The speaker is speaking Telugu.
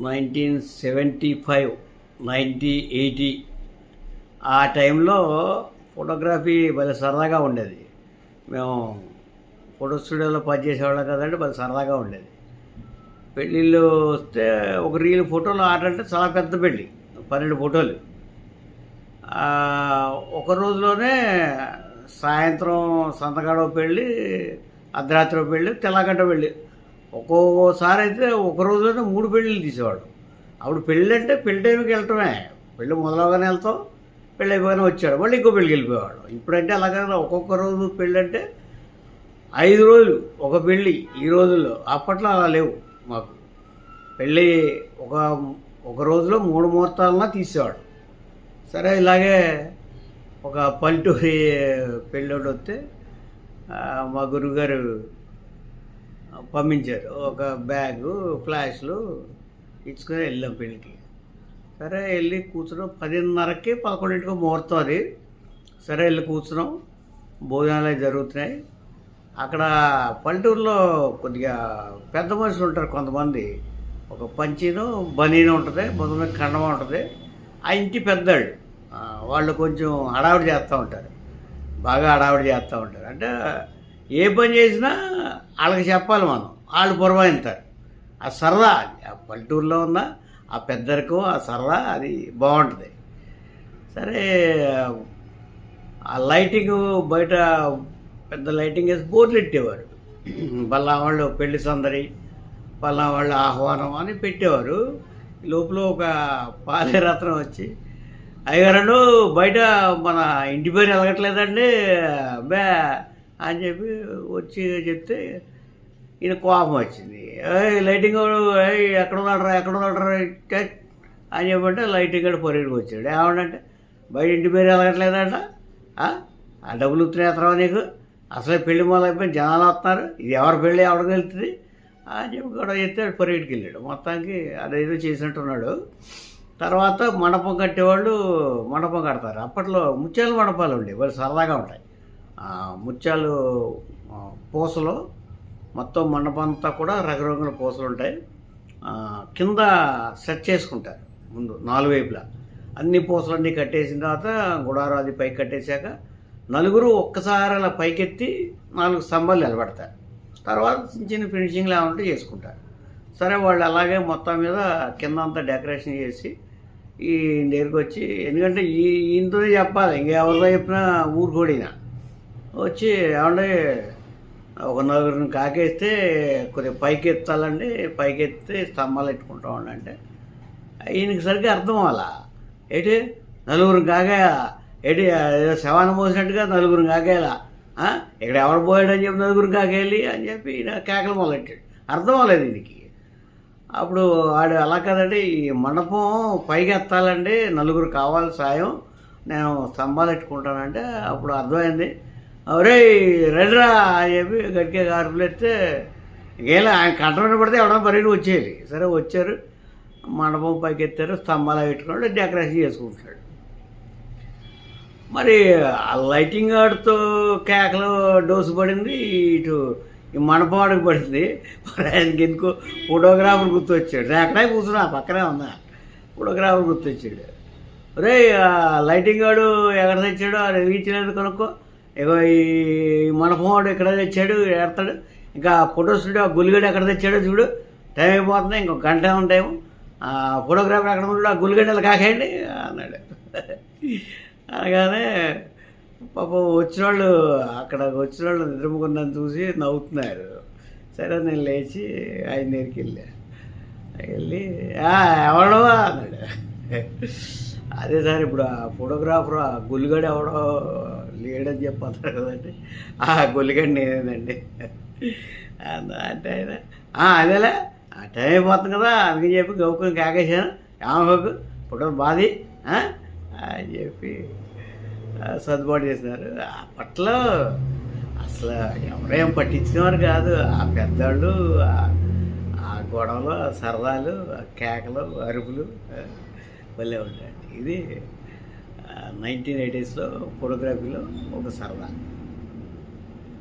Nineteen seventy five ninety eighty ఆ టైంలో ఫోటోగ్రఫీ భలే సరదాగా ఉండేది. మేము ఫోటో స్టూడియోలో పనిచేసేవాళ్ళం కదండి భలే సరదాగా ఉండేది. పెళ్ళిళ్ళు వస్తే ఒక రీల్ ఫోటోలు ఆడంటే చాలా పెద్ద పెళ్ళి పన్నెండు ఫోటోలు. ఒక రోజులోనే సాయంత్రం సంతగాడో పెళ్ళి అర్ధరాత్రి పెళ్ళి తెల్లగడ్డ పెళ్ళి ఒక్కోసారి అయితే ఒక రోజులోనే మూడు పెళ్ళిళ్ళు తీసేవాడు. అప్పుడు పెళ్ళి అంటే పెళ్ళి టైంకి వెళ్ళటమే. పెళ్ళి మొదలవగానే వెళ్తాం పెళ్ళి అయిపోగానే వచ్చాడు మళ్ళీ ఇంకో పెళ్ళికి వెళ్ళిపోయేవాడు. ఇప్పుడంటే అలాగే ఒక్కొక్క రోజు పెళ్ళి అంటే ఐదు రోజులు ఒక పెళ్ళి ఈ రోజుల్లో. అప్పట్లో అలా లేవు మాకు. పెళ్ళి ఒక ఒక రోజులో మూడు ముహూర్తాలన్నా తీసేవాడు. సరే ఇలాగే ఒక పల్లెటూరి పెళ్ళోడు వస్తే మా గురువుగారు పంపించారు. ఒక బ్యాగు ఫ్లాష్లు ఇచ్చుకొని వెళ్ళాం పెళ్ళికి. సరే వెళ్ళి కూర్చున్నాం. పదిన్నరకి పదకొండింటికి ముహూర్తం అది. సరే వెళ్ళి కూర్చున్నాం. భోజనాలు జరుగుతున్నాయి. అక్కడ పల్లెటూరులో కొద్దిగా పెద్ద మనుషులు ఉంటారు కొంతమంది. ఒక పంచీను బనీను ఉంటుంది మొదటి కండమ ఉంటుంది. ఆ ఇంటి పెద్దవాళ్ళు వాళ్ళు కొంచెం హడావిడి చేస్తూ ఉంటారు. బాగా హడావిడి చేస్తూ ఉంటారు. అంటే ఏ పని చేసినా వాళ్ళకి చెప్పాలి మనం. వాళ్ళు పురమాయిస్తారు ఆ సరదా ఆ పల్లెటూరులో ఉన్న ఆ పెద్దరికం ఆ సరదా అది బాగుంటుంది. సరే ఆ లైటింగ్ బయట పెద్ద లైటింగ్ వేసి బోర్డులు పెట్టేవారు. పల్లా వాళ్ళు పెళ్ళి సందడి పల్లా వాళ్ళు ఆహ్వానం అని పెట్టేవారు. లోపల ఒక పాలేరత్నం వచ్చి అయ్యగారు బయట మన ఇంటి పేరు ఎలగట్లేదండి బే అని చెప్పి వచ్చి చెప్తే ఈయన కోపం వచ్చింది. లైటింగ్ ఎక్కడున్నాడరా ఎక్కడున్నాడరా ఎక్కడ అని చెప్పంటే లైటింగ్ కూడా పొరుగుడికి వచ్చాడు. ఏమంటే బయట ఇంటి పేరు వెళ్ళట్లేదంట ఆ? డబ్బులు ఉత్తరేస్తావా నీకు? అసలే పెళ్ళి మొదలైపోయిన జనాలు వస్తున్నారు ఇది ఎవరి పెళ్ళి ఎవరికి వెళ్తుంది అని చెప్పి కూడా చెప్తే పొరుగుడికి వెళ్ళాడు. మొత్తానికి అదేదో చేసినట్టున్నాడు. తర్వాత మండపం కట్టేవాళ్ళు మండపం కడతారు. అప్పట్లో ముత్యాల మండపాలు ఉండేవి. వాళ్ళు సరదాగా ఉంటాయి. ముత్యాలు పూసలు మొత్తం మండపం అంతా కూడా రకరకాల పూసలు ఉంటాయి. కింద సెట్ చేసుకుంటారు ముందు నాలుగు వైపులా. అన్ని పూసలన్నీ కట్టేసిన తర్వాత గుడారం అది పైకి కట్టేశాక నలుగురు ఒక్కసారి అలా పైకెత్తి నాలుగు స్తంభాలు నిలబడతారు. తర్వాత చిన్న చిన్న ఫినిషింగ్లు ఏమంటే చేసుకుంటారు. సరే వాళ్ళు అలాగే మొత్తం మీద కింద అంతా డెకరేషన్ చేసి ఈ దగ్గరికి వచ్చి ఎందుకంటే ఈ ఇంత చెప్పాలి ఇంకా ఎవరితో చెప్పినా ఊరుకోడినా? వచ్చి ఏమంటే ఒక నలుగురిని కాకేస్తే కొద్దిగా పైకి ఎత్తాలండి పైకి ఎత్తే స్తంభాలు ఎట్టుకుంటామండి అంటే. ఈయనకి సరిగ్గా అర్థం అవ్వాలా? ఏంటి? నలుగురు కాగా ఏంటి ఏదో శవాన్ని మోసినట్టుగా నలుగురు కాకేలా? ఇక్కడ ఎవరు పోయాడని చెప్పి నలుగురు కాకేయాలి అని చెప్పి ఈయన కేకలు మొదలెట్టాడు. అర్థం అవ్వలేదు ఈయనకి. అప్పుడు వాడు అలా కదండి ఈ మండపం పైకి ఎత్తాలండి నలుగురు కావాలి సాయం నేను స్తంభాలు ఎట్టుకుంటానంటే అప్పుడు అర్థమైంది. ఒరే రెడరా అని చెప్పి గట్టిగా గారుపులు ఎత్తే ఇంకేలా ఆయన కంటమైన పడితే ఎవడో పరిగి వచ్చేది సరే వచ్చారు. మండపం పైకి ఎత్తారు స్తంభాలు పెట్టుకున్నాడు డెకరేషన్ చేసుకుంటున్నాడు. మరి ఆ లైటింగ్ ఆడుతో కేకలు డోసు పడింది ఇటు ఈ మండపం ఆడకు పడింది. మరి ఆయనకి ఎందుకో ఫోటోగ్రాఫర్ గుర్తొచ్చాడు. నేను అక్కడే కూర్చున్నా పక్కనే ఉన్నా. ఫోటోగ్రాఫర్ గుర్తొచ్చాడు. రే లైటింగ్ వాడు ఎక్కడ తెచ్చాడో అది వెలిగించలేదు కనుక్కో. ఇగో ఈ మండపం ఇక్కడ తెచ్చాడు ఏడతాడు. ఇంకా ఫోటో స్టూడియో ఆ గులిగడ్డ ఎక్కడ తెచ్చాడో చూడు. టైం అయిపోతుంది ఇంకో గంట ఉంటాము ఆ ఫోటోగ్రాఫర్ ఎక్కడ ఉన్నాడు ఆ గులిగడ్డలు కాకేయండి అన్నాడు. అనగానే పాపం వచ్చిన వాళ్ళు అక్కడ వచ్చిన వాళ్ళు నిద్రముకున్నాను చూసి నవ్వుతున్నారు. సరే నేను లేచి ఆయన దగ్గరికి వెళ్ళా. వెళ్ళి "ఆ, ఎవడో అన్నాడు. అదే సార్ ఇప్పుడు ఆ ఫోటోగ్రాఫర్ ఆ గుల్లిగడు ఎవడో లేడని చెప్పారు కదండి. ఆ గుల్లిగడు నేనేనండి. అంటే ఆయన అదేలే ఆ టైం అయిపోతుంది కదా అందుకని చెప్పి గౌకుని కాకేశాను. ఏమోకు ఫోటోలు బాధి అని చెప్పి సర్దుబాటు చేసినారు. అప్పట్లో అసలు ఎవరేం పట్టించినవారు కాదు. ఆ పెద్దవాళ్ళు ఆ- గొడవలు సరదాలు కేకలు అరుపులు భలే ఉంటాయండి ఇది నైన్టీన్ ఎయిటీస్లో ఫోటోగ్రఫీలో ఒక సరదా.